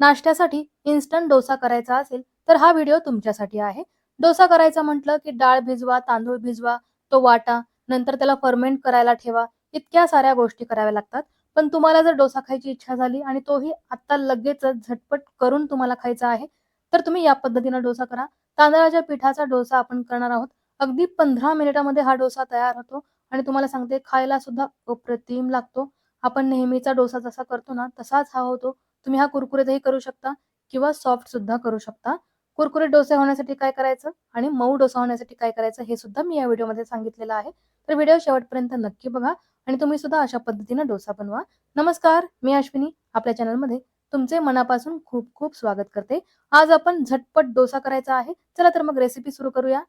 नाश्त्यासाठी इन्स्टंट डोसा करायचा असेल तर हा व्हिडिओ तुमच्यासाठी आहे. डोसा करायचा म्हटलं की डाळ भिजवा तांदूळ भिजवा तो वाटा नंतर त्याला फर्मेंट करायला ठेवा. इतक्या साऱ्या गोष्टी कराव्या लागतात. पण तुम्हाला जर डोसा खायची इच्छा झाली आणि तोही आता लगेच झटपट करून तुम्हाला खायचा आहे तर तुम्ही या पद्धतीनं डोसा करा. तांदळाच्या पिठाचा डोसा आपण करणार आहोत. अगदी पंधरा मिनिटामध्ये हा डोसा तयार होतो आणि तुम्हाला सांगते खायला सुद्धा अप्रतिम लागतो. आपण नेहमीचा डोसा जसा करतो ना तसाच हा होतो. तुम्ही हा कुरकुरीतही करू शकता किंवा सॉफ्ट सुद्धा करू शकता. कुरकुरीत डोसे होण्यासाठी काय करायचं आणि मऊ डोसा होण्यासाठी काय करायचं हे सुद्धा मी या व्हिडिओमध्ये सांगितलेलं आहे. तर व्हिडिओ शेवटपर्यंत नक्की बघा आणि तुम्ही सुद्धा अशा पद्धतीनं डोसा बनवा. नमस्कार मी अश्विनी आपल्या चॅनलमध्ये तुमचे मनापासून खूप खूप स्वागत करते. आज आपण झटपट डोसा करायचा आहे. चला तर मग रेसिपी सुरू करूया.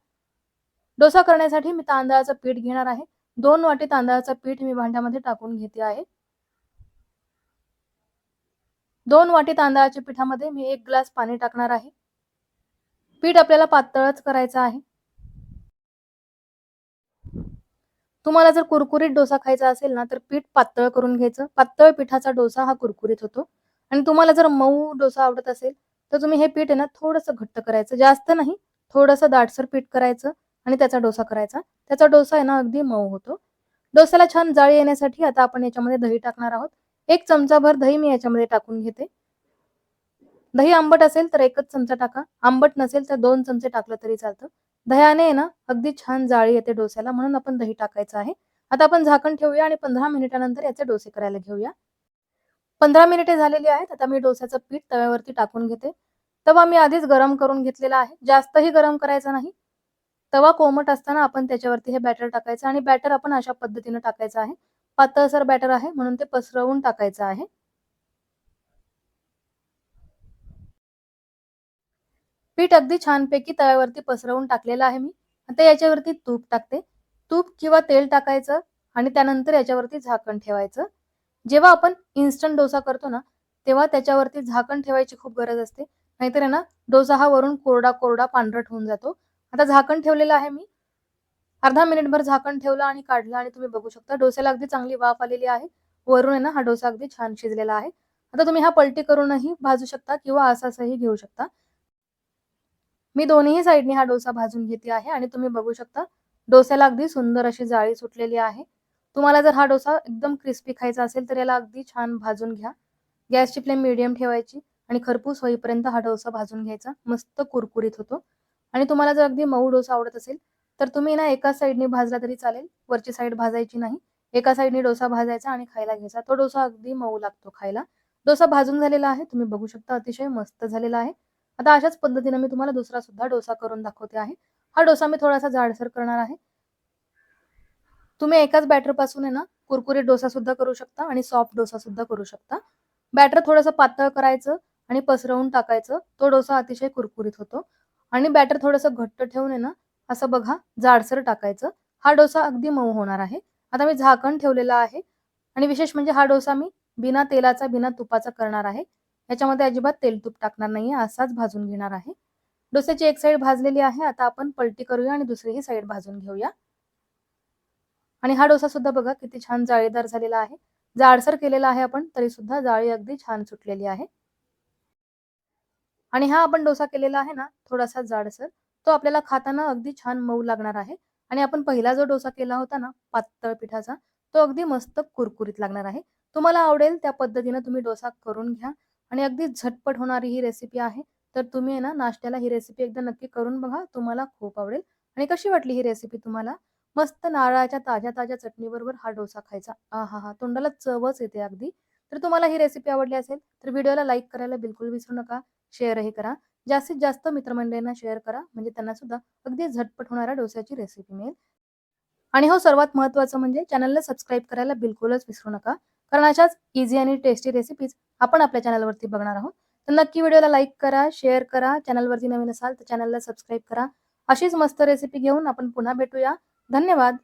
डोसा करण्यासाठी मी तांदळाचं पीठ घेणार आहे. दोन वाटी तांदळाचं पीठ मी भांड्यामध्ये टाकून घेते आहे. दोन वाटी तांदळाच्या पिठामध्ये मी एक ग्लास पाणी टाकणार आहे. पीठ आपल्याला पातळच करायचं आहे. तुम्हाला जर कुरकुरीत डोसा खायचा असेल ना तर पीठ पातळ करून घ्यायचं. पातळ पिठाचा डोसा हा कुरकुरीत होतो. आणि तुम्हाला जर मऊ डोसा आवडत असेल तर तुम्ही हे पीठ आहे ना थोडंसं घट्ट करायचं. जास्त नाही थोडंसं दाटसर पीठ करायचं आणि त्याचा डोसा करायचा. त्याचा डोसा आहे ना अगदी मऊ होतो. डोसाला छान जाळी येण्यासाठी आता आपण याच्यामध्ये दही टाकणार आहोत. एक चमचाभर दही मी याच्यामध्ये टाकून घेते. दही आंबट असेल तर एकच चमचा टाका. आंबट नसेल तर दोन चमचे टाकलं तरी चालतं. दह्याने ना अगदी छान जाळी येते डोस्याला म्हणून आपण दही टाकायचं आहे. आता आपण झाकण ठेवूया आणि पंधरा मिनिटानंतर याचे डोसे करायला घेऊया. पंधरा मिनिटे झालेली आहेत आता मी डोस्याचं पीठ तव्यावरती टाकून घेते. तवा मी आधीच गरम करून घेतलेला आहे जास्तही गरम करायचा नाही. तवा कोमट असताना आपण त्याच्यावरती हे बॅटर टाकायचं आणि बॅटर आपण अशा पद्धतीने टाकायचं आहे. पातळसर बॅटर आहे म्हणून ते पसरवून टाकायचं आहे. पीठ अगदी छानपैकी तव्यावरती पसरवून टाकलेलं आहे मी. आता याच्यावरती तूप टाकते. तूप किंवा तेल टाकायचं आणि त्यानंतर याच्यावरती झाकण ठेवायचं. जेव्हा आपण इन्स्टंट डोसा करतो ना तेव्हा त्याच्यावरती झाकण ठेवायची खूप गरज असते. नाहीतर आहे ना डोसा हा वरून कोरडा कोरडा पांढरट होऊन जातो. आता झाकण ठेवलेलं आहे मी. अर्धा मिनिटभर झाकण ठेवलं आणि काढलं आणि तुम्ही बघू शकता डोस्याला अगदी चांगली वाफ आलेली आहे. वरून आहे ना हा डोसा अगदी छान शिजलेला आहे. आता तुम्ही हा पलटी करूनही भाजू शकता किंवा असाही घेऊ शकता. मी दोन्ही साईडने हा डोसा भाजून घेते आहे आणि तुम्ही बघू शकता डोस्याला अगदी सुंदर अशी जाळी सुटलेली आहे. तुम्हाला जर हा डोसा एकदम क्रिस्पी खायचा असेल तर याला अगदी छान भाजून घ्या. गॅसची फ्लेम मिडियम ठेवायची आणि खरपूस होईपर्यंत हा डोसा भाजून घ्यायचा. मस्त कुरकुरीत होतो. आणि तुम्हाला जर अगदी मऊ डोसा आवडत असेल तर तुम्ही ना एका साईडने भाजला तरी चालेल. वरची साईड भाजायची नाही. एका साईडने डोसा भाजायचा आणि खायला घ्यायचा. तो डोसा अगदी मऊ लागतो खायला. डोसा भाजून झालेला आहे. तुम्ही बघू शकता अतिशय मस्त झालेला आहे. आता अशाच पद्धतीने मी तुम्हाला दुसरा सुद्धा डोसा करून दाखवते आहे. हा डोसा मी थोडासा जाडसर करणार आहे. तुम्ही एकाच बॅटरपासून आहे ना कुरकुरीत डोसा सुद्धा करू शकता आणि सॉफ्ट डोसा सुद्धा करू शकता. बॅटर थोडंसं पातळ करायचं आणि पसरवून टाकायचं. तो डोसा अतिशय कुरकुरीत होतो. आणि बॅटर थोडंसं घट्ट ठेवून आहे ना असं बघा जाडसर टाकायचं. हा डोसा अगदी मऊ होणार आहे. आता मी झाकण ठेवलेला आहे. आणि विशेष म्हणजे हा डोसा मी बिना तेलाचा बिना तुपाचा करणार आहे. याच्यामध्ये अजिबात तेल तूप टाकणार नाहीये असाच भाजून घेणार आहे. डोस्याची एक साईड भाजलेली आहे. आता आपण पलटी करूया आणि दुसरीही साईड भाजून घेऊया. आणि हा डोसा सुद्धा बघा किती छान जाळीदार झालेला आहे. जाडसर केलेला आहे आपण तरी सुद्धा जाळी अगदी छान सुटलेली आहे. आणि हा आपण डोसा केलेला आहे ना थोडासा जाडसर. तो आपल्याला खाताना अगदी छान मऊ लागणार आहे. आणि आपण पहिला जो डोसा केला होता ना पातळ पिठाचा तो अगदी मस्त कुरकुरीत लागणार आहे. तुम्हाला आवडेल त्या पद्धतीने तुम्ही डोसा करून घ्या. आणि अगदी झटपट होणारी ही रेसिपी आहे. तर तुम्ही ना नाश्त्याला ही रेसिपी एकदा नक्की करून बघा. तुम्हाला खूप आवडेल. आणि कशी वाटली ही रेसिपी तुम्हाला? मस्त नारळाच्या ताज्या ताज्या चटणीबरोबर हा डोसा खायचा. आ हा हा तोंडाला चवच येते अगदी. तर तुम्हाला ही रेसिपी आवडली असेल तर व्हिडिओला लाईक करायला बिलकुल विसरू नका. शेअरही करा. जास्तीत जास्त मित्रमंडळींना शेअर करा. म्हणजे त्यांना सुद्धा अगदी झटपट होणाऱ्या डोस्याची रेसिपी मिळेल. आणि हो सर्वात महत्त्वाचं म्हणजे चॅनलला सबस्क्राईब करायला बिलकुलच विसरू नका. कारण अशाच इझी आणि टेस्टी रेसिपीज आपण आपल्या चॅनलवरती बघणार आहोत. तर नक्की व्हिडिओला लाईक करा शेअर करा. चॅनलवरती नवीन असाल तर चॅनलला सबस्क्राईब करा. अशीच मस्त रेसिपी घेऊन आपण पुन्हा भेटूया. धन्यवाद!